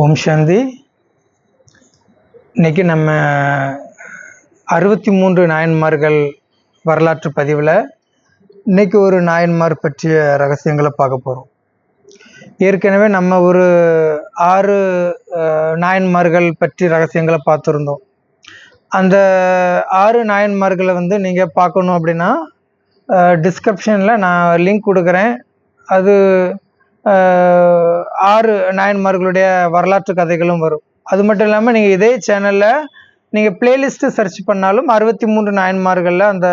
ஓம் சாந்தி. இன்னைக்கு நம்ம அறுபத்தி மூன்று நாயன்மார்கள் வரலாற்று பதிவில் இன்னைக்கு ஒரு நாயன்மார் பற்றிய ரகசியங்களை பார்க்க போகிறோம் ஏற்கனவே நம்ம ஒரு ஆறு நாயன்மார்கள் பற்றி ரகசியங்களை பார்த்துருந்தோம். அந்த ஆறு நாயன்மார்களை வந்து நீங்கள் பார்க்கணும் அப்படின்னா டிஸ்கிரிப்ஷனில் நான் லிங்க் கொடுக்குறேன். அது ஆறு நாயன்மார்களுடைய வரலாற்று கதைகளும் வரும். அது மட்டும் இல்லாமல் நீங்கள் இதே சேனலில் நீங்கள் பிளேலிஸ்ட்டு சர்ச் பண்ணாலும் அறுபத்தி மூன்று நாயன்மார்களில் அந்த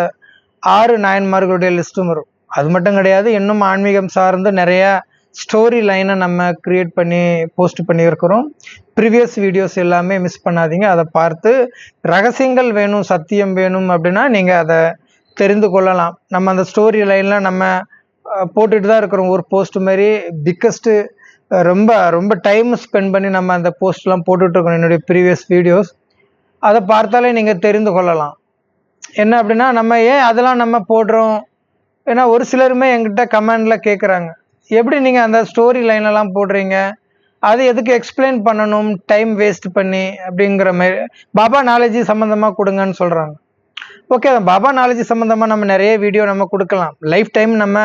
ஆறு நாயன்மார்களுடைய லிஸ்ட்டும் வரும். அது மட்டும் கிடையாது இன்னும் ஆன்மீகம் சார்ந்து நிறைய ஸ்டோரி லைனை நம்ம க்ரியேட் பண்ணி போஸ்ட் பண்ணியிருக்கிறோம். ப்ரீவியஸ் வீடியோஸ் எல்லாமே மிஸ் பண்ணாதீங்க. அதை பார்த்து ரகசியங்கள் வேணும் சத்தியம் வேணும் அப்படின்னா நீங்கள் அதை தெரிந்து கொள்ளலாம். நம்ம அந்த ஸ்டோரி லைனில் நம்ம போட்டுட்டு தான் இருக்கிறோம். ஒரு போஸ்ட் மாதிரி பிக்கஸ்ட்டு ரொம்ப ரொம்ப டைம் ஸ்பெண்ட் பண்ணி நம்ம அந்த போஸ்ட்லாம் போட்டுட்ருக்கோம் என்னுடைய ப்ரீவியஸ் வீடியோஸ் அதை பார்த்தாலே நீங்கள் தெரிந்து கொள்ளலாம். என்ன அப்படின்னா நம்ம ஏன் அதெல்லாம் நம்ம போடுறோம்? ஏன்னா ஒரு சிலருமே எங்கிட்ட கமெண்டில் கேட்குறாங்க எப்படி நீங்கள் அந்த ஸ்டோரி லைனெல்லாம் போடுறீங்க? அது எதுக்கு எக்ஸ்பிளைன் பண்ணணும்? டைம் வேஸ்ட் பண்ணி அப்படிங்கிற மாதிரி பாபா நாலேஜ் சம்மந்தமாக கொடுங்கன்னு சொல்கிறாங்க ஓகே அந்த பாபா நாலேஜ் சம்மந்தமாக நம்ம நிறைய வீடியோ நம்ம கொடுக்கலாம். லைஃப் டைம் நம்ம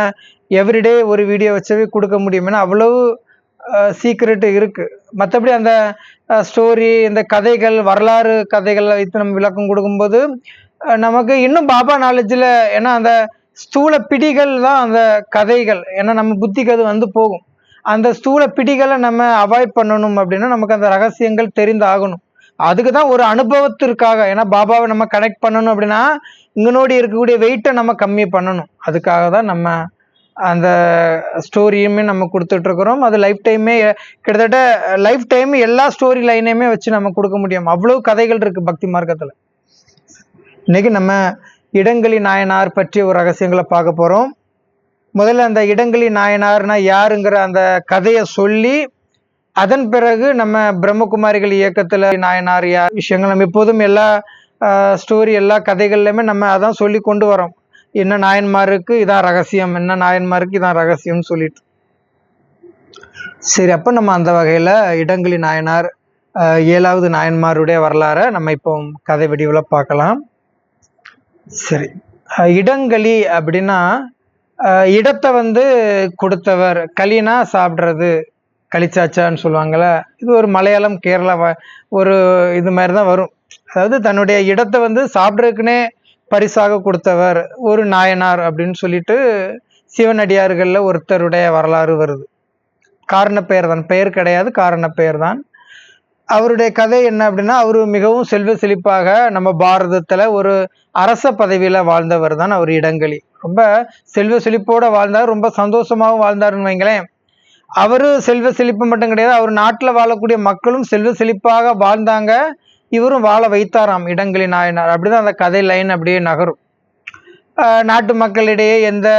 எவ்ரிடே ஒரு வீடியோ வச்சவே கொடுக்க முடியும்னா அவ்வளவு சீக்ரெட் இருக்குது மற்றபடி அந்த ஸ்டோரி இந்த கதைகள் வரலாறு கதைகளை வைத்து நம்ம விளக்கம் கொடுக்கும்போது நமக்கு இன்னும் பாபா நாலேஜில் ஏன்னா அந்த ஸ்தூல பிடிகள் தான் அந்த கதைகள். ஏன்னா நம்ம புத்திக்கு அது வந்து போகும். அந்த ஸ்தூல பிடிகளை நம்ம அவாய்ட் பண்ணணும் அப்படின்னா நமக்கு அந்த ரகசியங்கள் தெரிந்தாகணும். அதுக்கு தான் ஒரு அனுபவத்திற்காக ஏன்னா பாபாவை நம்ம கனெக்ட் பண்ணணும் அப்படின்னா இங்கனோடி இருக்கக்கூடிய வெயிட்டை நம்ம கம்மி பண்ணணும். அதுக்காக தான் நம்ம அந்த ஸ்டோரியுமே நம்ம கொடுத்துட்ருக்குறோம். அது லைஃப் டைமே கிட்டத்தட்ட லைஃப் டைம் எல்லா ஸ்டோரி லைனையுமே வச்சு நம்ம கொடுக்க முடியும். அவ்வளோ கதைகள் இருக்குது பக்தி மார்க்கத்தில். இன்றைக்கி நம்ம இடங்களி நாயனார் பற்றிய ஒரு ரகசியங்களை பார்க்க போகிறோம் முதல்ல அந்த இடங்களி நாயனார்னா யாருங்கிற அந்த கதையை சொல்லி அதன் பிறகு நம்ம பிரம்மகுமாரிகள் இயக்கத்தில் நாயனார் யார் விஷயங்கள் நம்ம எப்போதும் எல்லா ஸ்டோரி எல்லா கதைகள்லையுமே நம்ம அதான் சொல்லி கொண்டு வரோம். என்ன நாயன்மாருக்கு இதான் ரகசியம் என்ன நாயன்மாருக்கு இதான் ரகசியம்னு சொல்லிட்டு. சரி அப்போ நம்ம அந்த வகையில் இடங்களி நாயனார் ஏழாவது நாயன்மாருடைய வரலாறை நம்ம இப்போ கதை வடிவில் பார்க்கலாம். சரி இடங்களி அப்படின்னா இடத்தை வந்து கொடுத்தவர் களினா சாப்பிட்றது. கலிச்சாச்சான்னு சொல்லுவாங்கள்ல இது ஒரு மலையாளம் கேரளா ஒரு இது மாதிரி தான் வரும். அதாவது தன்னுடைய இடத்தை வந்து சாப்பிட்றதுக்குனே பரிசாக கொடுத்தவர் ஒரு நாயனார் அப்படின்னு சொல்லிட்டு சிவனடியார்களில் ஒருத்தருடைய வரலாறு வருது. காரண பெயர் தான். பெயர் கிடையாது காரண பெயர் தான். அவருடைய கதை என்ன அப்படின்னா அவர் மிகவும் செல்வ செழிப்பாக நம்ம பாரதத்தில் ஒரு அரச பதவியில் வாழ்ந்தவர் தான் அவர் இடங்களி. ரொம்ப செல்வ செழிப்போடு வாழ்ந்தார் ரொம்ப சந்தோஷமாகவும் வாழ்ந்தாருன்னு வைங்களேன். அவரும் செல்வ செழிப்பு மட்டும் கிடையாது அவர் நாட்டில் வாழக்கூடிய மக்களும் செல்வ செழிப்பாக வாழ்ந்தாங்க. இவரும் வாழ வைத்தாராம் இடங்களின் நாயனார். அப்படிதான் அந்த கதை லைன் அப்படியே நகரும். நாட்டு மக்களிடையே எந்த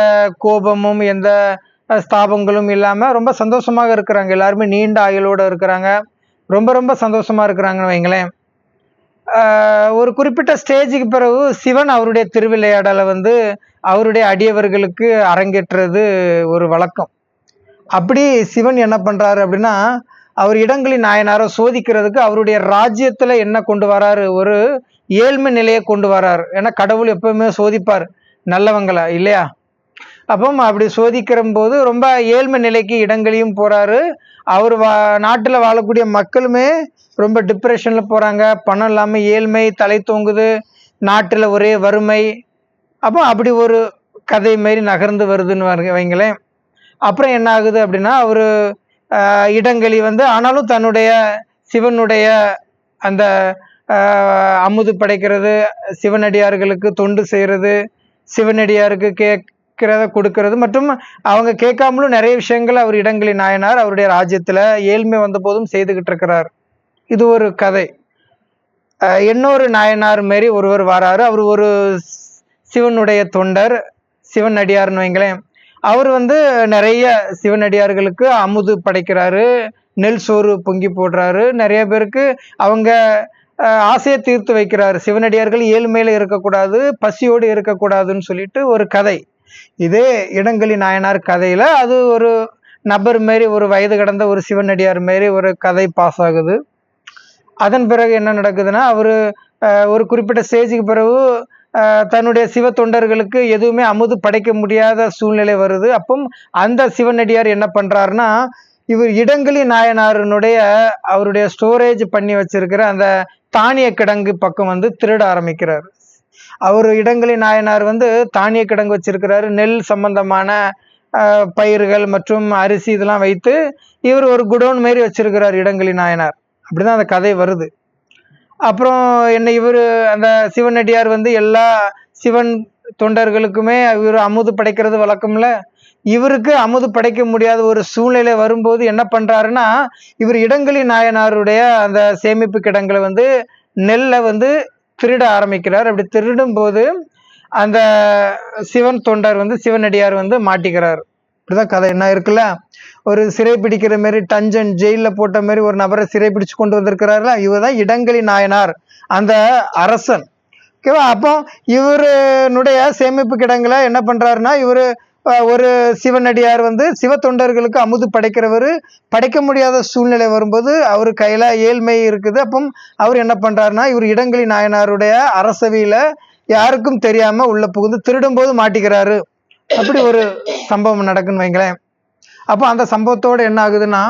கோபமும் எந்த ஸ்தாபங்களும் இல்லாமல் ரொம்ப சந்தோஷமாக இருக்கிறாங்க. எல்லாருமே நீண்ட ஆயுளோட இருக்கிறாங்க. ரொம்ப ரொம்ப சந்தோஷமாக இருக்கிறாங்கன்னு வைங்களேன். ஒரு குறிப்பிட்ட ஸ்டேஜுக்கு பிறகு சிவன் அவருடைய திருவிளையாடலை வந்து அவருடைய அடியவர்களுக்கு அரங்கேற்றுறது ஒரு வழக்கம். அப்படி சிவன் என்ன பண்ணுறாரு அப்படின்னா அவர் இடங்களின் நாயனாரை சோதிக்கிறதுக்கு அவருடைய ராஜ்யத்தில் என்ன கொண்டு வராரு? ஒரு ஏழ்மை நிலையை கொண்டு வராரு. ஏன்னா கடவுள் எப்பவுமே சோதிப்பார் நல்லவங்கள இல்லையா? அப்போ அப்படி சோதிக்கிற போது ரொம்ப ஏழ்மை நிலைக்கு இடங்களையும் போகிறாரு அவர் வா நாட்டில் வாழக்கூடிய மக்களுமே ரொம்ப டிப்ரெஷனில் போகிறாங்க பணம் இல்லாமல் ஏழ்மை தலை தோங்குது நாட்டில் ஒரே வறுமை. அப்போ அப்படி ஒரு கதை மாரி நகர்ந்து வருதுன்னு வைங்களேன். அப்புறம் என்ன ஆகுது அப்படின்னா அவர் இடங்களி வந்து ஆனாலும் தன்னுடைய சிவனுடைய அந்த அமுது படைக்கிறது சிவனடியார்களுக்கு தொண்டு செய்கிறது சிவனடியாருக்கு கேட்கிறத கொடுக்கறது மற்றும் அவங்க கேட்காமலும் நிறைய விஷயங்கள் அவர் இடங்களி நாயனார் அவருடைய ராஜ்யத்தில் ஏழ்மை வந்த போதும் செய்துகிட்டு இருக்கிறார். இது ஒரு கதை. இன்னொரு நாயனார் மாரி ஒருவர் வராரு. அவர் ஒரு சிவனுடைய தொண்டர் சிவன் அடியார்னு வைங்களேன் அவர் வந்து நிறைய சிவனடியார்களுக்கு அமுது படைக்கிறாரு நெல் சோறு பொங்கி போடுறாரு. நிறைய பேருக்கு அவங்க ஆசையை தீர்த்து வைக்கிறாரு. சிவனடியார்கள் ஏழ்மையில இருக்கக்கூடாது பசியோடு இருக்கக்கூடாதுன்னு சொல்லிட்டு ஒரு கதை. இதே இடங்களி நாயனார் கதையில அது ஒரு நபர் மாரி ஒரு வயது கடந்த ஒரு சிவனடியார் மாரி ஒரு கதை பாஸ் ஆகுது. அதன் பிறகு என்ன நடக்குதுன்னா அவர் ஒரு குறிப்பிட்ட ஸ்டேஜுக்கு பிறகு தன்னுடைய சிவ தொண்டர்களுக்கு எதுவுமே அமுது படைக்க முடியாத சூழ்நிலை வருது. அப்போ அந்த சிவனடியார் என்ன பண்ணுறாருன்னா இவர் இடங்களி நாயனாரினுடைய அவருடைய ஸ்டோரேஜ் பண்ணி வச்சிருக்கிற அந்த தானிய கிடங்கு பக்கம் வந்து திருட ஆரம்பிக்கிறார். அவர் இடங்களி நாயனார் வந்து தானிய கிடங்கு வச்சிருக்கிறாரு. நெல் சம்பந்தமான பயிர்கள் மற்றும் அரிசி இதெல்லாம் வைத்து இவர் ஒரு குடோன் மாரி வச்சிருக்கிறார் இடங்களி நாயனார். அப்படிதான் அந்த கதை வருது. அப்புறம் என்ன இவர் அந்த சிவனடியார் வந்து எல்லா சிவன் தொண்டர்களுக்குமே இவர் அமுது படைக்கிறது வழக்கம்ல. இவருக்கு அமுது படைக்க முடியாத ஒரு சூழ்நிலை வரும்போது என்ன பண்றாருன்னா இவர் இடங்களி நாயனாருடைய அந்த சேமிப்பு கிடங்களை வந்து நெல்லை வந்து திருட ஆரம்பிக்கிறார். அப்படி திருடும் போது அந்த சிவன் தொண்டர் வந்து சிவனடியார் வந்து மாட்டிக்கிறார். இப்படிதான் கதை. என்ன இருக்குல்ல? ஒரு சிறை பிடிக்கிற மாதிரி டஞ்சன் ஜெயிலில் போட்ட மாதிரி ஒரு நபரை சிறை பிடிச்சு கொண்டு வந்திருக்கிறாருல இவர் தான் இடங்களி நாயனார் அந்த அரசன். ஓகேவா அப்போ இவருனுடைய சேமிப்பு கிடங்களை என்ன பண்ணுறாருன்னா இவரு ஒரு சிவனடியார் வந்து சிவ தொண்டர்களுக்கு அமுது படைக்கிறவர். படைக்க முடியாத சூழ்நிலை வரும்போது அவர் கையில் ஏழ்மை இருக்குது. அப்போ அவர் என்ன பண்ணுறாருன்னா இவர் இடங்களி நாயனாருடைய அரசவையில் யாருக்கும் தெரியாமல் உள்ளே புகுந்து திருடும்போது மாட்டிக்கிறாரு. அப்படி ஒரு சம்பவம் நடக்குன்னு வைங்களேன். அப்போ அந்த சம்பவத்தோட என்ன ஆகுதுன்னா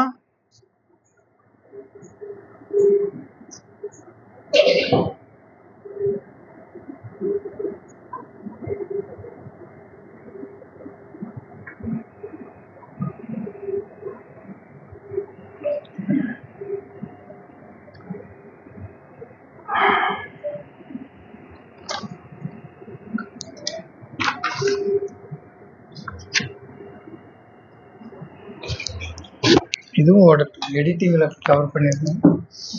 இதுவும் எடிட்டிங்கில் கவர் பண்ணியிருந்தேன்.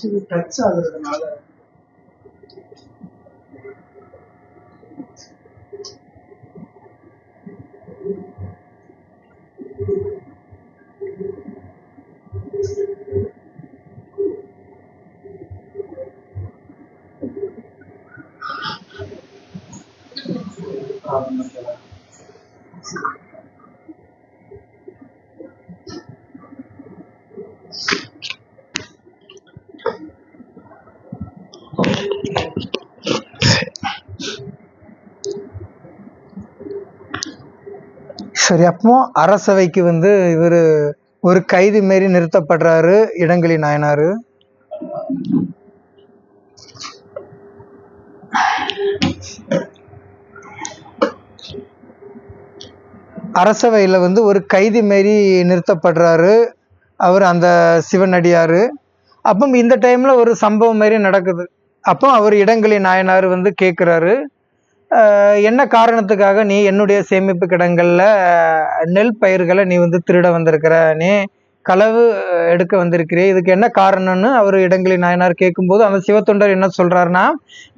இது டச் ஆகுறதுனால. சரி அப்போ அரசவைக்கு வந்து இவர் ஒரு கைதி மாரி நிறுத்தப்படுறாரு இடங்களி நாயனாரு. அரசவையில் வந்து ஒரு கைதி மாரி நிறுத்தப்படுறாரு அவர் அந்த சிவனடியார். அப்போ இந்த டைமில் ஒரு சம்பவம் மாரி நடக்குது. அப்போ அவர் இடங்களி நாயனார் வந்து கேட்குறாரு என்ன காரணத்துக்காக நீ என்னுடைய சேமிப்பு கிடங்களில் நெல் பயிர்களை நீ வந்து திருட வந்திருக்கிற? நீ களவு எடுக்க வந்திருக்கிறே இதுக்கு என்ன காரணம்னு அவர் இடங்களில் நாயனார் கேட்கும்போது அந்த சிவத்தொண்டர் என்ன சொல்கிறாருன்னா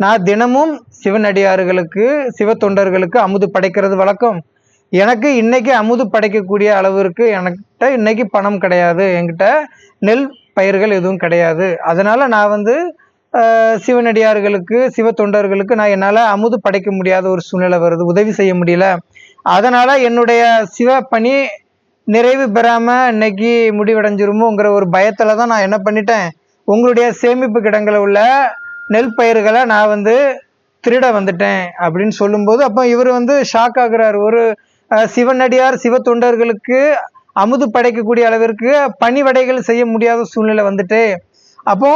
நான் தினமும் சிவனடியார்களுக்கு சிவத்தொண்டர்களுக்கு அமுது படைக்கிறது வழக்கம். எனக்கு இன்னைக்கு அமுது படைக்கக்கூடிய அளவிற்கு எனக்கிட்ட இன்னைக்கு பணம் கிடையாது. என்கிட்ட நெல் பயிர்கள் எதுவும் கிடையாது. அதனால நான் வந்து சிவனடியார்களுக்கு சிவ தொண்டர்களுக்கு நான் என்னால் அமுது படைக்க முடியாத ஒரு சூழ்நிலை வருது. உதவி செய்ய முடியல. அதனால் என்னுடைய சிவ பணி நிறைவு பெறாமல் இன்னைக்கு முடிவடைஞ்சிருமோங்கிற ஒரு பயத்தில் தான் நான் என்ன பண்ணிட்டேன். உங்களுடைய சேமிப்பு கிடங்களில் உள்ள நெல் பயிர்களை நான் வந்து திருட வந்துட்டேன் அப்படின்னு சொல்லும்போது அப்போ இவர் வந்து ஷாக் ஆகுறார். ஒரு சிவனடியார் சிவ தொண்டர்களுக்கு அமுது படைக்கக்கூடிய அளவிற்கு பணிவடைகள் செய்ய முடியாத சூழ்நிலை வந்துட்டு. அப்போ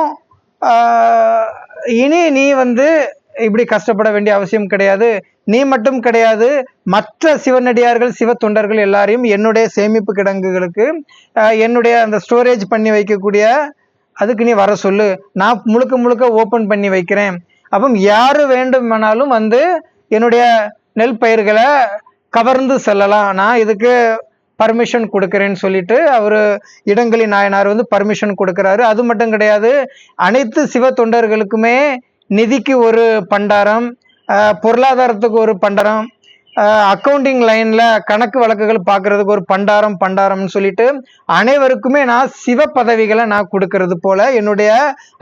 இனி நீ வந்து இப்படி கஷ்டப்பட வேண்டிய அவசியம் கிடையாது. நீ மட்டும் கிடையாது. மற்ற சிவனடியார்கள் சிவ தொண்டர்கள் எல்லாரையும் என்னுடைய சேமிப்பு கிடங்குகளுக்கு என்னுடைய அந்த ஸ்டோரேஜ் பண்ணி வைக்கக்கூடிய அதுக்கு நீ வர சொல்லு. நான் முழுக்க முழுக்க ஓப்பன் பண்ணி வைக்கிறேன். அப்போ யார் வேண்டுமானாலும் வந்து என்னுடைய நெல் பயிர்களை கவர்ந்து செல்லலாம். நான் இதுக்கு பர்மிஷன் கொடுக்குறேன்னு சொல்லிட்டு அவர் இடங்களி நாயனார் வந்து பர்மிஷன் கொடுக்குறாரு. அது மட்டும் கிடையாது அனைத்து சிவ தொண்டர்களுக்குமே நிதிக்கு ஒரு பண்டாரம் பொருளாதாரத்துக்கு ஒரு பண்டாரம் அக்கௌண்டிங் லைனில் கணக்கு வழக்குகள் பார்க்கறதுக்கு ஒரு பண்டாரம் பண்டாரம்னு சொல்லிட்டு அனைவருக்குமே நான் சிவ பதவிகளை நான் கொடுக்கறது போல என்னுடைய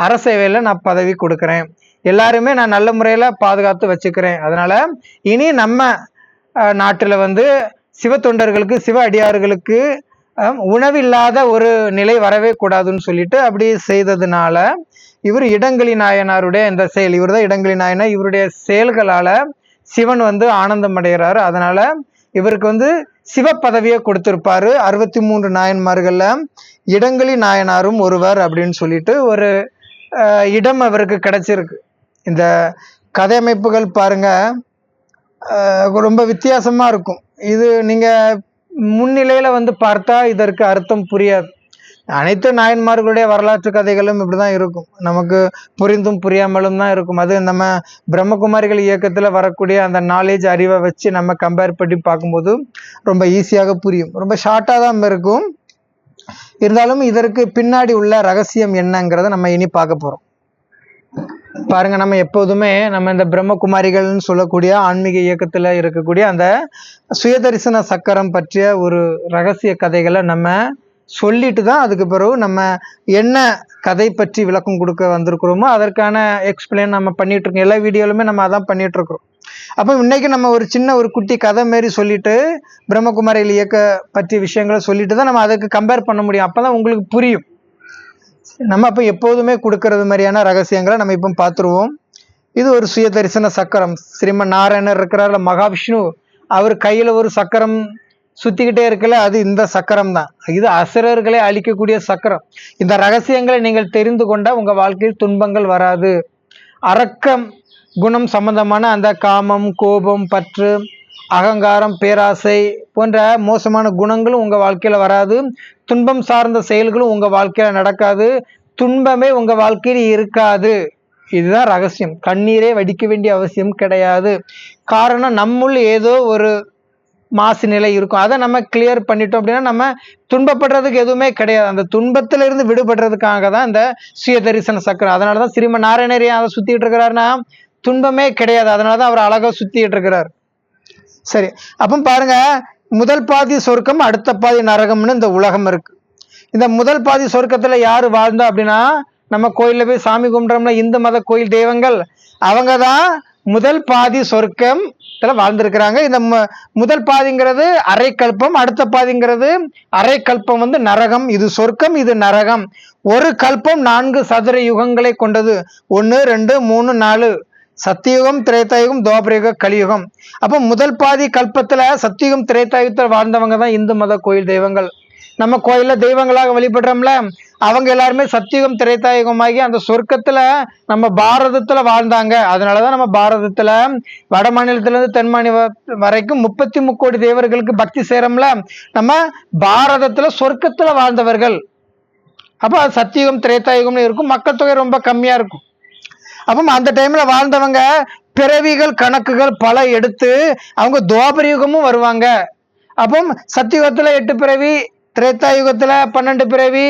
அரசேவையில் நான் பதவி கொடுக்குறேன். எல்லாருமே நான் நல்ல முறையில் பாதுகாத்து வச்சுக்கிறேன். அதனால் இனி நம்ம நாட்டில் வந்து சிவ தொண்டர்களுக்கு சிவ அடியார்களுக்கு உணவில்லாத ஒரு நிலை வரவே கூடாதுன்னு சொல்லிட்டு அப்படி செய்ததுனால இவர் இடங்களி நாயனாருடைய இந்த செயல் இவர் தான் இடங்களி நாயனார் இவருடைய செயல்களால சிவன் வந்து ஆனந்தம் அடைகிறாரு. அதனால இவருக்கு வந்து சிவ பதவியை கொடுத்துருப்பாரு. அறுபத்தி மூன்று நாயன்மார்கள்ல இடங்களி நாயனாரும் ஒருவர் அப்படின்னு சொல்லிட்டு ஒரு இடம் அவருக்கு கிடைச்சிருக்கு. இந்த கதை அமைப்புகள் பாருங்க ரொம்ப வித்தியாசமா இருக்கும். இது நீங்க முன்னிலையில வந்து பார்த்தா இதற்கு அர்த்தம் புரியாது. அனைத்து நாயன்மார்களுடைய வரலாற்று கதைகளும் இப்படிதான் இருக்கும். நமக்கு புரிந்தும் புரியாமலும் தான் இருக்கும். அது நம்ம பிரம்மகுமாரிகள் இயக்கத்துல வரக்கூடிய அந்த நாலேஜ் அறிவை வச்சு நம்ம கம்பேர் பண்ணி பார்க்கும்போது ரொம்ப ஈஸியாக புரியும். ரொம்ப ஷார்ட்டாக தான் இருக்கும். இருந்தாலும் இதற்கு பின்னாடி உள்ள ரகசியம் என்னங்கிறத நம்ம இனி பார்க்க போறோம். பாருங்க நம்ம எப்போதுமே நம்ம இந்த பிரம்மகுமாரிகள்னு சொல்லக்கூடிய ஆன்மீக இயக்கத்தில் இருக்கக்கூடிய அந்த சுயதரிசன சக்கரம் பற்றிய ஒரு ரகசிய கதைகளை நம்ம சொல்லிட்டு தான் அதுக்கு பிறகு நம்ம என்ன கதை பற்றி விளக்கம் கொடுக்க வந்திருக்கிறோமோ அதற்கான எக்ஸ்பிளைன் நம்ம பண்ணிட்டு இருக்கோம். எல்லா வீடியோலுமே நம்ம அதான் பண்ணிட்டு இருக்கிறோம். அப்போ இன்னைக்கு நம்ம ஒரு சின்ன ஒரு குட்டி கதை மாரி சொல்லிட்டு பிரம்மகுமாரிகள் இயக்க பற்றிய விஷயங்களை சொல்லிட்டு தான் நம்ம அதுக்கு கம்பேர் பண்ண முடியும். அப்போ தான் உங்களுக்கு புரியும். நம்ம அப்போ எப்போதுமே கொடுக்கறது மாதிரியான ரகசியங்களை நம்ம இப்போ பார்த்துருவோம். இது ஒரு சுய தரிசன சக்கரம். ஸ்ரீமன் நாராயணர் இருக்கிறார்ல மகாவிஷ்ணு அவர் கையில் ஒரு சக்கரம் சுற்றிக்கிட்டே இருக்கல அது இந்த சக்கரம் தான். இது அசுரர்களை அழிக்கக்கூடிய சக்கரம். இந்த ரகசியங்களை நீங்கள் தெரிந்து கொண்டால் உங்கள் வாழ்க்கையில் துன்பங்கள் வராது. அரக்கம் குணம் சம்பந்தமான அந்த காமம் கோபம் பற்று அகங்காரம் பேராசை போன்ற மோசமான குணங்களும் உங்கள் வாழ்க்கையில் வராது. துன்பம் சார்ந்த செயல்களும் உங்கள் வாழ்க்கையில் நடக்காது. துன்பமே உங்கள் வாழ்க்கையில் இருக்காது. இதுதான் ரகசியம். கண்ணீரே வடிக்க வேண்டிய அவசியம் கிடையாது. காரணம் நம்முள் ஏதோ ஒரு மாசு நிலை இருக்கும். அதை நம்ம கிளியர் பண்ணிட்டோம் அப்படின்னா நம்ம துன்பப்படுறதுக்கு எதுவுமே கிடையாது. அந்த துன்பத்திலிருந்து விடுபடுறதுக்காக தான் இந்த சுய தரிசன சக்கரம். அதனால தான் ஸ்ரீமன் நாராயணர் அதை சுற்றிட்டு இருக்கிறாருன்னா துன்பமே கிடையாது. அதனால தான் அவர் அழகாக சுற்றிட்டு இருக்கிறார். சரி அப்போ பாருங்க முதல் பாதி சொர்க்கம் அடுத்த பாதி நரகம்னு இந்த உலகம் இருக்கு. இந்த முதல் பாதி சொர்க்கத்தில் யார் வாழ்ந்தா அப்படின்னா நம்ம கோயிலில் போய் சாமி கும்பிட்றோம்ல இந்து மத கோயில் தெய்வங்கள் அவங்க தான் முதல் பாதி சொர்க்கம் வாழ்ந்திருக்கிறாங்க. இந்த முதல் பாதிங்கிறது அரை கல்பம் அடுத்த பாதிங்கிறது அரை கல்பம் வந்து நரகம். இது சொர்க்கம் இது நரகம். ஒரு கல்பம் நான்கு சதுர யுகங்களை கொண்டது. ஒன்று ரெண்டு மூணு நாலு. சத்தியுகம் திரேத்தாயுகம் துவாபரயுகம் கலியுகம். அப்போ முதல் பாதி கல்பத்துல சத்தியுகம் திரேத்தாயுகத்தில் வாழ்ந்தவங்க தான் இந்து மத கோயில் தெய்வங்கள். நம்ம கோயில்ல தெய்வங்களாக வழிபடுறோம்ல அவங்க எல்லாருமே சத்தியுகம் திரைத்தாயுகமாகி அந்த சொர்க்கத்துல நம்ம பாரதத்துல வாழ்ந்தாங்க. அதனாலதான் நம்ம பாரதத்துல வட மாநிலத்திலேருந்து தென் மாநில வரைக்கும் முப்பத்தி முக்கோடி தேவர்களுக்கு பக்தி சேரம்ல நம்ம பாரதத்துல சொர்க்கத்துல வாழ்ந்தவர்கள். அப்போ சத்தியுகம் திரேத்தாயுகம்னு இருக்கும். மக்கள் தொகை ரொம்ப கம்மியா இருக்கும். அப்போ அந்த டைமில் வாழ்ந்தவங்க பிறவிகள் கணக்குகள் பல எடுத்து அவங்க துவாபர யுகமும் வருவாங்க. அப்போ சத்தியுகத்தில் எட்டு பிறவி திரேத்தா யுகத்தில் பன்னெண்டு பிறவி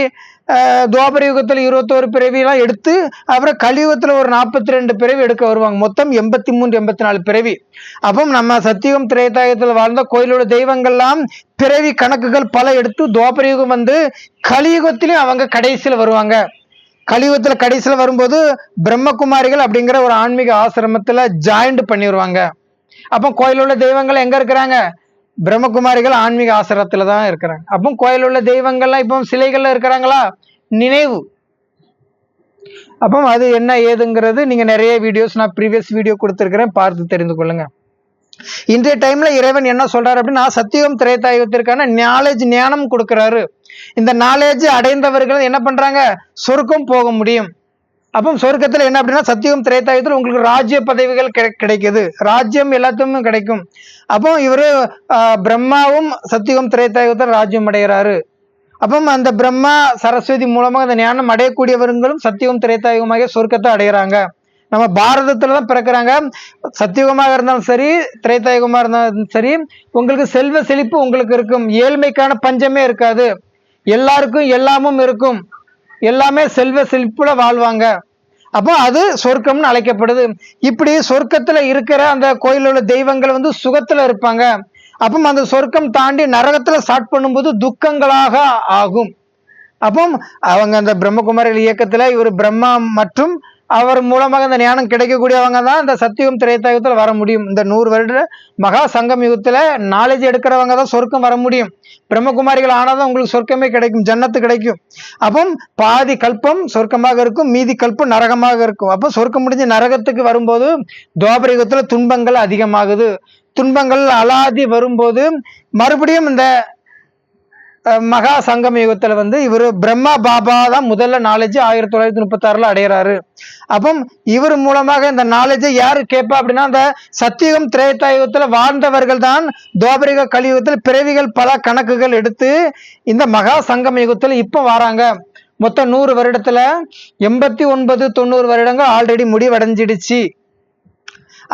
துவாபர யுகத்தில் இருபத்தோரு பிறவிலாம் எடுத்து அப்புறம் கலியுகத்தில் ஒரு நாற்பத்தி ரெண்டு பிறவி எடுக்க வருவாங்க. மொத்தம் எண்பத்தி மூன்று எண்பத்தி நாலு பிறவி. அப்போ நம்ம சத்தியுகம் திரேதாயுகத்துல வாழ்ந்த கோயிலோட தெய்வங்கள்லாம் பிறவி கணக்குகள் பல எடுத்து துவாபர யுகம் வந்து கலியுகத்திலையும் அவங்க கடைசியில் வருவாங்க. கலியுகத்துல கடைசியில வரும்போது பிரம்மகுமாரிகள் அப்படிங்கிற ஒரு ஆன்மீக ஆசிரமத்துல ஜாயிண்ட் பண்ணிடுவாங்க அப்போ கோயில் உள்ள தெய்வங்கள் எங்க இருக்கிறாங்க? பிரம்மகுமாரிகள் ஆன்மீக ஆசிரமத்துல தான் இருக்கிறாங்க. அப்போ கோயில் உள்ள தெய்வங்கள்லாம் இப்போ சிலைகள்ல இருக்கிறாங்களா? நினைவு. அப்போ அது என்ன ஏதுங்கிறது நீங்க நிறைய வீடியோஸ் நான் ப்ரீவியஸ் வீடியோ கொடுத்துருக்கிறேன் பார்த்து தெரிந்து கொள்ளுங்க. இன்றைய டைம்ல இறைவன் என்ன சொல்றாரு அப்படின்னா சத்தியம் திரைத்தாயுத்திற்கான நாலேஜ் ஞானம் கொடுக்கிறாரு. இந்த நாலேஜ் அடைந்தவர்கள் என்ன பண்றாங்க? சொர்க்கம் போக முடியும். அப்போ சொர்க்கத்தில் என்ன அப்படின்னா சத்தியம் திரைத்தாயத்தில் உங்களுக்கு ராஜ்ய பதவிகள் கிடை- கிடைக்குது. ராஜ்யம் எல்லாத்துக்கும் கிடைக்கும். அப்போ இவரு ஆஹ், பிரம்மாவும் சத்தியம் திரைத்தாயத்தில் ராஜ்யம் அடைகிறாரு. அப்போ அந்த பிரம்மா சரஸ்வதி மூலமாக அந்த ஞானம் அடையக்கூடியவர்களும் சத்தியம் திரைத்தாயுகமாக சொர்க்கத்தை அடைகிறாங்க. நம்ம பாரதத்தில் தான் பிறக்கிறாங்க. சத்தியுகமாக இருந்தாலும் சரி திரைத்தாயுகமாக இருந்தாலும் சரி உங்களுக்கு செல்வ செழிப்பு உங்களுக்கு இருக்கும். ஏழ்மைக்கான பஞ்சமே இருக்காது. எல்லாருக்கும் எல்லாமும் இருக்கும். எல்லாமே செல்வ செழிப்புல வாழ்வாங்க. அப்போ அது சொர்க்கம்னு அழைக்கப்படுது. இப்படி சொர்க்கத்துல இருக்கிற அந்த கோயிலில் உள்ள தெய்வங்கள் வந்து சுகத்துல இருப்பாங்க. அப்போ அந்த சொர்க்கம் தாண்டி நரகத்துல ஸ்டார்ட் பண்ணும்போது துக்கங்களாக ஆகும். அப்போ அவங்க அந்த பிரம்மகுமாரிகள் இயக்கத்துல இவர் பிரம்மா மற்றும் அவர் மூலமாக இந்த ஞானம் கிடைக்கக்கூடியவங்க தான் இந்த சத்தியுகம் திரைத்தாயுகத்தில் வர முடியும். இந்த நூறு வருட மகா சங்கம் யுகத்தில் நாலேஜ் எடுக்கிறவங்க தான் சொர்க்கம் வர முடியும். பிரம்மகுமாரிகள் ஆனாதான் உங்களுக்கு சொர்க்கமே கிடைக்கும் ஜன்னத்து கிடைக்கும். அப்போ பாதி கல்பம் சொர்க்கமாக இருக்கும் மீதி கல்பம் நரகமாக இருக்கும். அப்போ சொர்க்கம் முடிஞ்சு நரகத்துக்கு வரும்போது துவாபர யுகத்தில் துன்பங்கள் அதிகமாகுது. துன்பங்கள் அலாதி வரும்போது மறுபடியும் இந்த மகா சங்கம் யுகத்தில் வந்து இவர் பிரம்மா பாபா தான் முதல்ல நாலேஜ் ஆயிரத்தி தொள்ளாயிரத்தி முப்பத்தாறில் ஆறுல அடையிறாரு. அப்போ இவர் மூலமாக இந்த நாலேஜை யாரு கேட்பா அப்படின்னா அந்த சத்தியுகம் திரேதா வாழ்ந்தவர்கள் தான் தோபரிக கலியுகத்தில் பிறவிகள் பல கணக்குகள் எடுத்து இந்த மகா சங்கம் யுகத்தில் இப்போ வராங்க. மொத்தம் நூறு வருடத்தில் எண்பத்தி ஒன்பது தொண்ணூறு வருடங்கள் ஆல்ரெடி முடிவடைஞ்சிடுச்சு.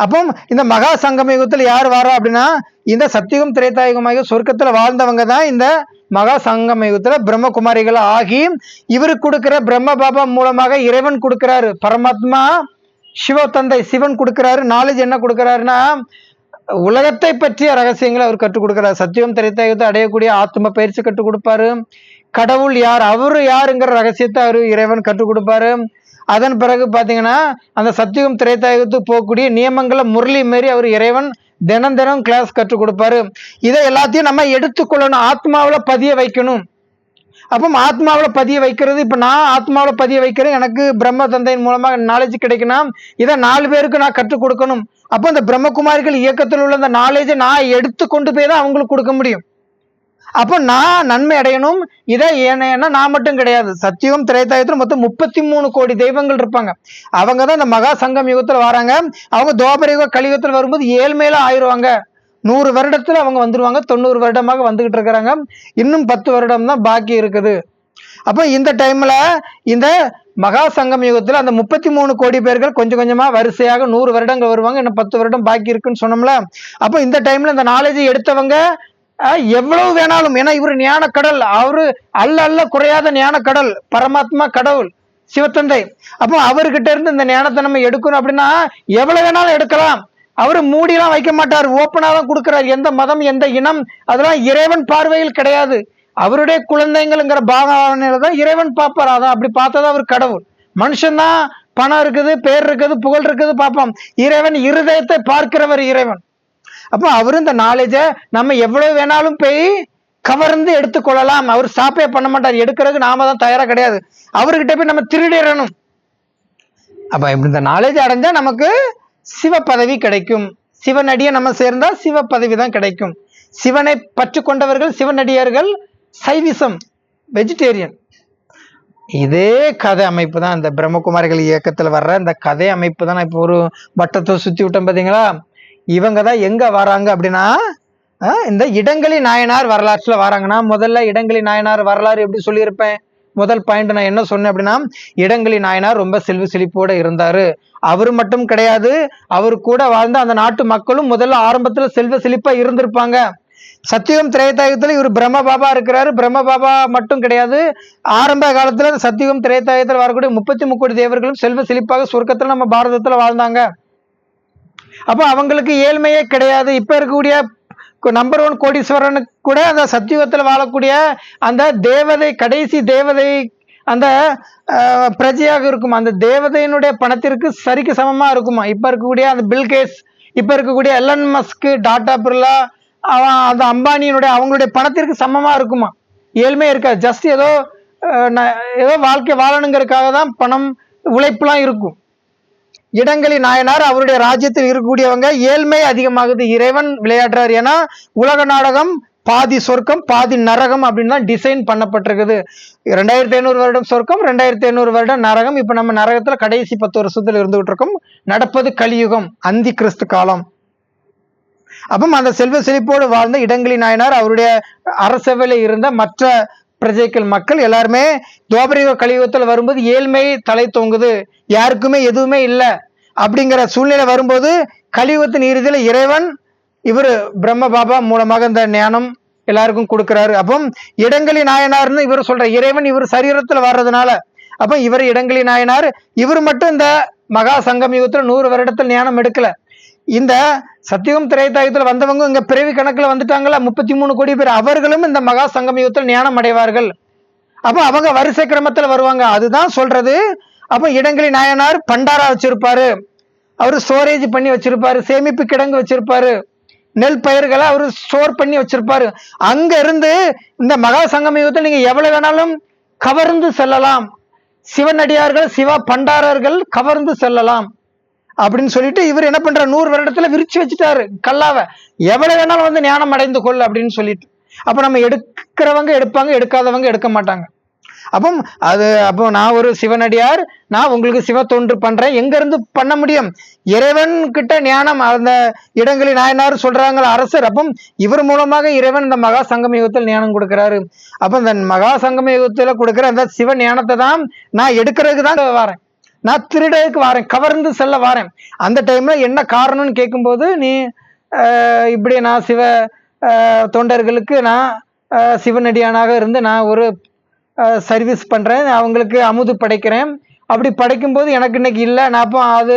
அப்போ இந்த மகா சங்கம யுகத்தில் யார் வரா அப்படின்னா இந்த சத்தியுகம் திரேதாயுகமாக சொர்க்கத்தில் வாழ்ந்தவங்க தான் இந்த மகா சங்கம் யுகத்தில் பிரம்மகுமாரிகள் ஆகி இவருக்கு கொடுக்குற பிரம்ம பாபா மூலமாக இறைவன் கொடுக்குறாரு. பரமாத்மா சிவ தந்தை சிவன் கொடுக்குறாரு. நாலேஜ் என்ன கொடுக்குறாருன்னா உலகத்தை பற்றிய ரகசியங்களை அவர் கற்றுக் கொடுக்குறாரு. சத்தியம் திரைத்தாயத்தை அடையக்கூடிய ஆத்ம பயிற்சி கற்றுக் கொடுப்பாரு. கடவுள் யார் அவரு யாருங்கிற ரகசியத்தை அவர் இறைவன் கற்றுக் கொடுப்பாரு. அதன் பிறகு பார்த்தீங்கன்னா அந்த சத்தியுகம் திரைத்தாயகத்துக்கு போகக்கூடிய நியமங்களை முரளி மாரி அவர் இறைவன் தினம் தினம் கிளாஸ் கற்றுக் கொடுப்பாரு. இதை எல்லாத்தையும் நம்ம எடுத்துக்கொள்ளணும். ஆத்மாவில் பதிய வைக்கணும். அப்போ ஆத்மாவில் பதிய வைக்கிறது இப்போ நான் ஆத்மாவில் பதிய வைக்கிறேன் எனக்கு பிரம்ம தந்தையின் மூலமாக நாலேஜ் கிடைக்கணும் இதை நாலு பேருக்கு நான் கற்றுக் கொடுக்கணும். அப்போ இந்த பிரம்மகுமாரிகள் இயக்கத்தில் உள்ள அந்த நாலேஜை நான் எடுத்து கொண்டு போய் தான் அவங்களுக்கு கொடுக்க முடியும். அப்போ நான் நன்மை அடையணும். இதை ஏன்னா நான் மட்டும் கிடையாது. சத்தியம் திரைத்தாயத்தில் மொத்தம் முப்பத்தி மூணு கோடி தெய்வங்கள் இருப்பாங்க. அவங்க தான் இந்த மகா சங்கம் யுகத்தில் வராங்க. அவங்க தோபரயுக கலியுகத்தில் வரும்போது ஏழ்மையில ஆயிடுவாங்க. நூறு வருடத்தில் அவங்க வந்துருவாங்க. தொண்ணூறு வருடமாக வந்துகிட்டு இருக்கிறாங்க. இன்னும் பத்து வருடம் தான் பாக்கி இருக்குது. அப்போ இந்த டைமில் இந்த மகா சங்கம் யுகத்தில் அந்த முப்பத்தி மூணு கோடி பேர்கள் கொஞ்சம் கொஞ்சமாக வரிசையாக நூறு வருடங்கள் வருவாங்க. இன்னும் பத்து வருடம் பாக்கி இருக்குன்னு சொன்னோம்ல. அப்போ இந்த டைமில் இந்த நாலேஜை எடுத்தவங்க எவ்வளவு வேணாலும். ஏன்னா இவர் ஞான கடல் அவரு அல்ல அல்ல குறையாத ஞான கடல் பரமாத்மா கடவுள். சிவத்தந்தை. அப்போ அவர்கிட்ட இருந்து இந்த ஞானத்தை நம்ம எடுக்கணும் அப்படின்னா எவ்வளவு வேணாலும் எடுக்கலாம். அவரு மூடிலாம் வைக்க மாட்டார். ஓப்பனா தான் கொடுக்கிறார். எந்த மதம் எந்த இனம் அதெல்லாம் இறைவன் பார்வையில் கிடையாது. அவருடைய குழந்தைங்கள்ங்கிற பாவனையில தான் இறைவன் பார்ப்பார். அதான் அப்படி பார்த்தா அவர் கடவுள். மனுஷன்தான் பணம் இருக்குது பேர் இருக்குது புகழ் இருக்குது பார்ப்போம். இறைவன் இருதயத்தை பார்க்கிறவர் இறைவன். அப்போ அவரும் இந்த நாலேஜை நம்ம எவ்வளோ வேணாலும் போய் கவர்ந்து எடுத்துக்கொள்ளலாம் அவர் ஸ்டாப்பே பண்ண மாட்டார். எடுக்கிறதுக்கு நாம தான் தயாராக கிடையாது. அவர்கிட்ட போய் நம்ம திருடிடணும் அப்போ இப்படி இந்த நாலேஜ் அடைஞ்சால் நமக்கு சிவ பதவி கிடைக்கும். சிவனடியை நம்ம சேர்ந்தால் சிவ பதவி தான் கிடைக்கும். சிவனை பற்று கொண்டவர்கள் சிவனடியார்கள் சைவிசம் வெஜிடேரியன் இதே கதை அமைப்பு தான் இந்த பிரம்மகுமாரிகள் இயக்கத்தில் வர்ற இந்த கதை அமைப்பு தான் நான் இப்போ ஒரு வட்டத்தை சுற்றி விட்டோம் பார்த்தீங்களா இவங்க தான் எங்கே வராங்க அப்படின்னா இந்த இடங்களி நாயனார் வரலாற்றில் வராங்கன்னா முதல்ல இடங்களி நாயனார் வரலாறு எப்படி சொல்லியிருப்பேன்? முதல் பாயிண்ட் நான் என்ன சொன்னேன் அப்படின்னா இடங்களி நாயனார் ரொம்ப செல்வ செழிப்போட இருந்தார். அவர் மட்டும் கிடையாது அவர் கூட வாழ்ந்த அந்த நாட்டு மக்களும் முதல்ல ஆரம்பத்தில் செல்வ செழிப்பாக இருந்திருப்பாங்க. சத்தியுகம் திரையத்தாயத்தில் இவர் பிரம்ம பாபா இருக்கிறாரு. பிரம்ம பாபா மட்டும் கிடையாது ஆரம்ப காலத்தில் இந்த சத்தியுகம் வரக்கூடிய முப்பத்தி முக்கோடி தேவர்களும் செல்வ செழிப்பாக சொர்க்கத்தில் நம்ம பாரதத்தில் வாழ்ந்தாங்க. அப்போ அவங்களுக்கு ஏழ்மையே கிடையாது. இப்ப இருக்கக்கூடிய நம்பர் ஒன் கோடீஸ்வரனுக்கு கூட அந்த சத்தியுகத்தில் வாழக்கூடிய அந்த தேவதை கடைசி தேவதை அந்த பிரஜையாக இருக்கும். அந்த தேவதையினுடைய பணத்திற்கு சரிக்கு சமமா இருக்குமா? இப்ப இருக்கக்கூடிய அந்த பில்கேஸ் இப்ப இருக்கக்கூடிய எலன் மஸ்க்கு டாட்டா பிர்லா அவன் அந்த அம்பானியினுடைய அவங்களுடைய பணத்திற்கு சமமா இருக்குமா? ஏழ்மையே இருக்காது. ஜஸ்ட் ஏதோ அஹ், ஏதோ வாழ்க்கை வாழணுங்கிறதுக்காக தான் பணம் உழைப்புலாம் இருக்கும். இடங்களி நாயனார் அவருடைய ராஜ்யத்தில் இருக்கக்கூடியவங்க ஏழ்மை அதிகமாகுது. இறைவன் விளையாடுறார் ஏன்னா உலக நாடகம் பாதி சொர்க்கம் பாதி நரகம் அப்படின்னு தான் டிசைன் பண்ணப்பட்டிருக்குது. ரெண்டாயிரத்தி ஐநூறு வருடம் சொர்க்கம் ரெண்டாயிரத்தி ஐநூறு வருடம் நரகம். இப்போ நம்ம நரகத்தில் கடைசி பத்து வருஷத்தில் இருந்துகிட்டு இருக்கோம். நடப்பது கலியுகம் அந்தி கிறிஸ்து காலம். அப்போ அந்த செல்வ செழிப்போடு வாழ்ந்த இடங்களின் நாயனார் அவருடைய அரசவையில் இருந்த மற்ற பிரஜைகள் மக்கள் எல்லாருமே துவாபரிக கலியுகத்தில் வரும்போது ஏழ்மை தலை தொங்குது. யாருக்குமே எதுவுமே இல்லை. அப்படிங்கிற சூழ்நிலை வரும்போது கலியுகத்தின் இறுதியில் இறைவன் இவர் பிரம்ம பாபா மூலமாக இந்த ஞானம் எல்லாருக்கும் கொடுக்குறாரு. அப்போ இடங்களி நாயனார்னு இவர் சொல்ற இறைவன் இவர் சரீரத்தில் வர்றதுனால. அப்போ இவர் இடங்களி நாயனார். இவர் மட்டும் இந்த மகா சங்கம் யுகத்தில் நூறு வருடத்தில் ஞானம் எடுக்கல. இந்த சத்தியம் திரைத்தாயத்தில் வந்தவங்க இங்க பிறவி கணக்குல வந்துட்டாங்களா? முப்பத்தி மூணு கோடி பேர். அவர்களும் இந்த மகா சங்கம் யுகத்தில் ஞானம் அடைவார்கள். அப்போ அவங்க வரிசை கிரமத்தில் வருவாங்க. அதுதான் சொல்றது. அப்போ இடங்களி நாயனார் பண்டாரா வச்சிருப்பாரு. அவர் ஸ்டோரேஜ் பண்ணி வச்சிருப்பாரு. சேமிப்பு கிடங்கு வச்சிருப்பாரு. நெல் பயிர்களை அவர் ஸ்டோர் பண்ணி வச்சிருப்பாரு. அங்க இருந்து இந்த மகா சங்கம யுகத்தில் நீங்க எவ்வளவு வேணாலும் கவர்ந்து செல்லலாம். சிவனடியார்கள் சிவா பண்டாரர்கள் கவர்ந்து செல்லலாம். அப்படின்னு சொல்லிட்டு இவர் என்ன பண்றாரு? நூறு வருடத்துல விரிச்சு வச்சுட்டாரு கல்லாவை. எவ்வளவு வேணாலும் வந்து ஞானம் அடைந்து கொள் அப்படின்னு சொல்லிட்டு. அப்ப நம்ம எடுக்கிறவங்க எடுப்பாங்க எடுக்காதவங்க எடுக்க மாட்டாங்க. அப்போ அது அப்போ நான் ஒரு சிவனடியார் நான் உங்களுக்கு சிவ தொன்று பண்றேன். எங்க இருந்து பண்ண முடியும்? இறைவன் கிட்ட ஞானம் அந்த இடங்களில் நாயனார் சொல்றாங்க அரசர். அப்போ இவர் மூலமாக இறைவன் இந்த மகா சங்கம யுகத்தில் ஞானம் கொடுக்கிறாரு. அப்போ இந்த மகா சங்கம யுகத்துல கொடுக்குற அந்த சிவ ஞானத்தை தான் நான் எடுக்கிறதுக்கு தான் வரேன். நான் திருடதுக்கு வரேன் கவர்ந்து செல்ல வரேன். அந்த டைம்ல என்ன காரணம்னு கேட்கும்போது நீ இப்படி நான் சிவ தொண்டர்களுக்கு நான் சிவனடியானாக இருந்து நான் ஒரு சர்வீஸ் பண்ணுறேன் அவங்களுக்கு அமுது படைக்கிறேன். அப்படி படைக்கும்போது எனக்கு இன்னைக்கு இல்லை நான் அப்போ அது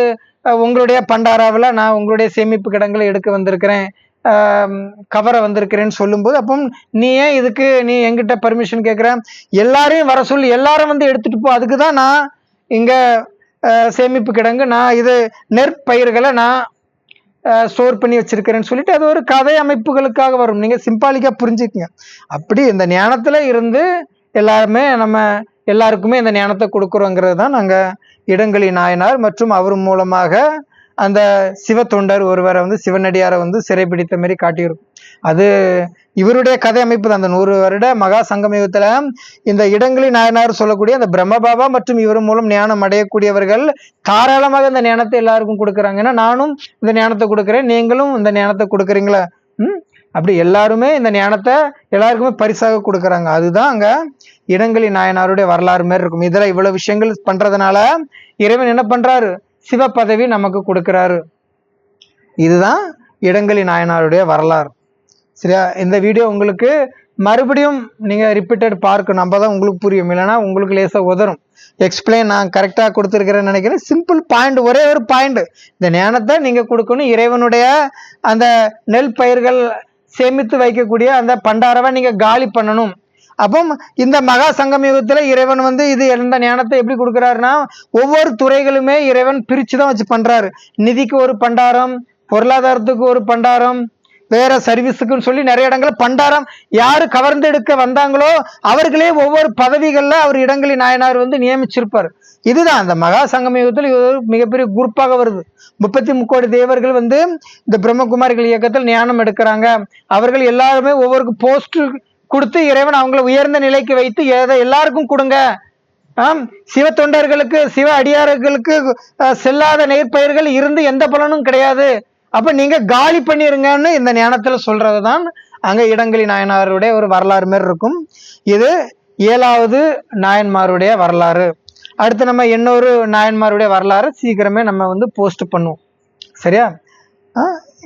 உங்களுடைய பண்டாராவில் நான் உங்களுடைய சேமிப்பு கிடங்களை எடுக்க வந்திருக்கிறேன் கவரை கவர வந்திருக்கிறேன்னு சொல்லும்போது அப்போ நீ ஏன் இதுக்கு நீ எங்கிட்ட பர்மிஷன் கேட்குற எல்லாரையும் வர சொல்லி எல்லாரும் வந்து எடுத்துகிட்டு போ. அதுக்கு தான் நான் இங்கே சேமிப்பு கிடங்கு நான் இது நெற்பயிர்களை நான் ஸ்டோர் பண்ணி வச்சிருக்கிறேன்னு சொல்லிட்டு அது ஒரு கதை அமைப்புகளுக்காக வரும். நீங்கள் சிம்பாலிக்காக புரிஞ்சுக்கங்க. அப்படி இந்த ஞானத்தில் இருந்து எல்லாருமே நம்ம எல்லாருக்குமே இந்த ஞானத்தை கொடுக்குறோங்கிறது தான் நாங்கள் இடங்களி நாயனார் மற்றும் அவர் மூலமாக அந்த சிவ தொண்டர் ஒருவரை வந்து சிவனடியாரை வந்து சிறைப்பிடித்த மாதிரி காட்டியிருக்கும். அது இவருடைய கதை அமைப்பு தான். அந்த நூறு வருட மகா சங்கமயுகத்துல இந்த இடங்களில் நாயனார் சொல்லக்கூடிய அந்த பிரம்மபாபா மற்றும் இவர் மூலம் ஞானம் அடையக்கூடியவர்கள் தாராளமாக இந்த ஞானத்தை எல்லாருக்கும் கொடுக்குறாங்க. ஏன்னா நானும் இந்த ஞானத்தை கொடுக்குறேன் நீங்களும் இந்த ஞானத்தை கொடுக்குறீங்களா? ம்? அப்படி எல்லாருமே இந்த ஞானத்தை எல்லாருக்குமே பரிசாக கொடுக்குறாங்க. அதுதான் அங்க இடங்களி நாயனாருடைய வரலாறு மாதிரி இருக்கும். இதுல இவ்வளவு விஷயங்கள் பண்றதுனால இறைவன் என்ன பண்றாரு? சிவ பதவி நமக்கு கொடுக்கிறாரு. இதுதான் இடங்களி நாயனாருடைய வரலாறு. சரியா? இந்த வீடியோ உங்களுக்கு மறுபடியும் நீங்கள் ரிப்பீட்டட் பார்க்கணும். நம்ம தான் உங்களுக்கு புரியும். இல்லைன்னா உங்களுக்கு லேசாக உதறும். எக்ஸ்பிளைன் நான் கரெக்டாக கொடுத்துருக்கிறேன்னு நினைக்கிறேன். சிம்பிள் பாயிண்ட் ஒரே ஒரு பாயிண்ட் இந்த ஞானத்தை நீங்கள் கொடுக்கணும். இறைவனுடைய அந்த நெல் பயிர்கள் சேமித்து வைக்கக்கூடிய அந்த பண்டாரவை நீங்கள் காலி பண்ணணும். அப்போ இந்த மகா சங்கம் யுகத்தில் இறைவன் வந்து இது எந்த ஞானத்தை எப்படி கொடுக்குறாருன்னா ஒவ்வொரு துறைகளுமே இறைவன் பிரித்து தான் வச்சு பண்றாரு. நிதிக்கு ஒரு பண்டாரம் பொருளாதாரத்துக்கு ஒரு பண்டாரம் வேற சர்வீஸுக்குன்னு சொல்லி நிறைய இடங்கள்ல பண்டாரம் யாரு கவர்ந்தெடுக்க வந்தாங்களோ அவர்களே ஒவ்வொரு பதவிகளில் அவர் இடங்களில் நாயனார் வந்து நியமிச்சிருப்பார். இதுதான் அந்த மகா சங்கம் யுகத்தில் இது ஒரு மிகப்பெரிய குரூப்பாக வருது. முப்பத்தி முக்கோடி தேவர்கள் வந்து இந்த பிரம்மகுமாரிகள் இயக்கத்தில் ஞானம் எடுக்கிறாங்க. அவர்கள் எல்லாருமே ஒவ்வொரு போஸ்ட்டு கொடுத்து இறைவன் அவங்களை உயர்ந்த நிலைக்கு வைத்து எதை எல்லாருக்கும் கொடுங்க. ஆம் சிவ தொண்டர்களுக்கு சிவ அடியார்களுக்கு செல்லாத நெற்பயிர்கள் இருந்து எந்த பலனும் கிடையாது. அப்ப நீங்க காலி பண்ணிருங்கன்னு இந்த ஞானத்துல சொல்கிறது தான் அங்க இடங்களி நாயனாருடைய ஒரு வரலாறு மாதிரி இருக்கும். இது ஏழாவது நாயன்மாருடைய வரலாறு. அடுத்து நம்ம இன்னொரு நாயன்மாருடைய வரலாறு சீக்கிரமே நம்ம வந்து போஸ்ட் பண்ணுவோம். சரியா?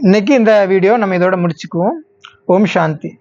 இன்னைக்கு இந்த வீடியோ நம்ம இதோட முடிச்சுக்குவோம். ஓம் சாந்தி.